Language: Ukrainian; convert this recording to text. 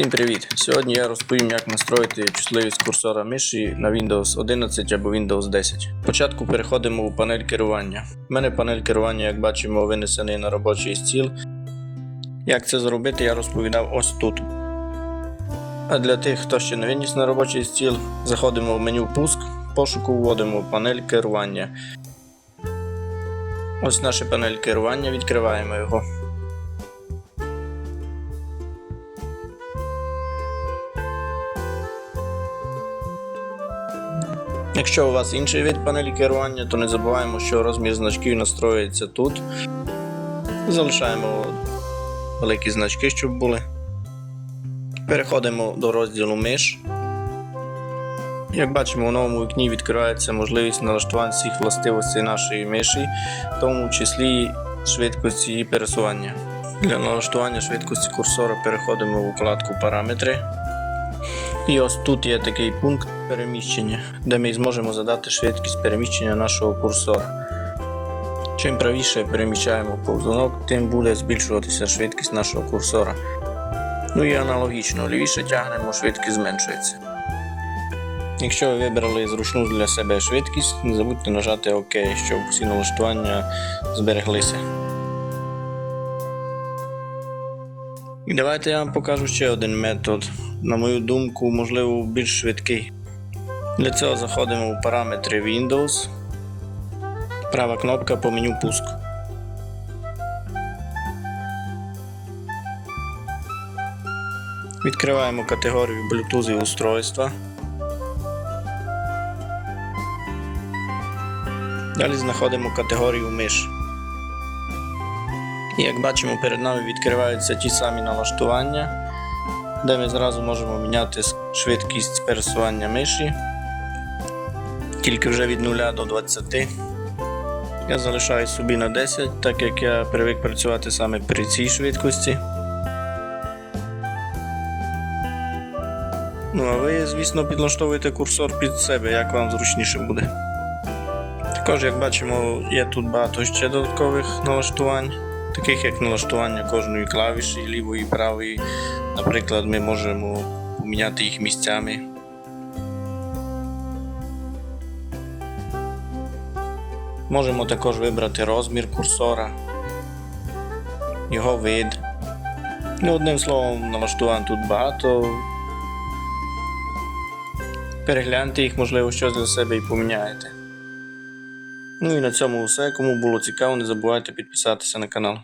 Всім привіт! Сьогодні я розповім, як настроїти чутливість курсора миші на Windows 11 або Windows 10. Спочатку переходимо у панель керування. У мене панель керування, як бачимо, винесений на робочий стіл. Як це зробити, я розповідав ось тут. А для тих, хто ще не виніс на робочий стіл, заходимо в меню Пуск, пошуку вводимо панель керування. Ось наша панель керування, відкриваємо його. Якщо у вас інший вид панелі керування, то не забуваємо, що розмір значків настроюється тут. Залишаємо великі значки, щоб були. Переходимо до розділу миш. Як бачимо, у новому вікні відкривається можливість налаштування всіх властивостей нашої миші, в тому числі швидкості її пересування. Для налаштування швидкості курсора переходимо в вкладку Параметри. І ось тут є такий пункт переміщення, де ми зможемо задати швидкість переміщення нашого курсора. Чим правіше переміщаємо повзунок, тим буде збільшуватися швидкість нашого курсора. Ну і аналогічно, лівіше тягнемо, швидкість зменшується. Якщо ви вибрали зручну для себе швидкість, не забудьте нажати ОК, щоб всі налаштування збереглися. І давайте я вам покажу ще один метод. На мою думку, можливо, більш швидкий. Для цього заходимо в параметри Windows, права кнопка по меню пуск. Відкриваємо категорію Bluetooth і устройства. Далі знаходимо категорію миш. І як бачимо, перед нами відкриваються ті самі налаштування, де ми зразу можемо міняти швидкість пересування миші. Тільки вже від 0 до 20. Я залишаю собі на 10, так як я привик працювати саме при цій швидкості. Ну, а ви, звісно, підлаштовуєте курсор під себе, як вам зручніше буде. Також, як бачимо, є тут багато ще додаткових налаштувань, таких як налаштування кожної клавіші, лівої і правої. Наприклад, ми можемо поміняти їх місцями. Можемо також вибрати розмір курсора, його вид. Ну, одним словом, налаштувань тут багато. Перегляньте їх, можливо, щось для себе і поміняєте. Ну і на цьому все. Кому було цікаво, не забувайте підписатися на канал.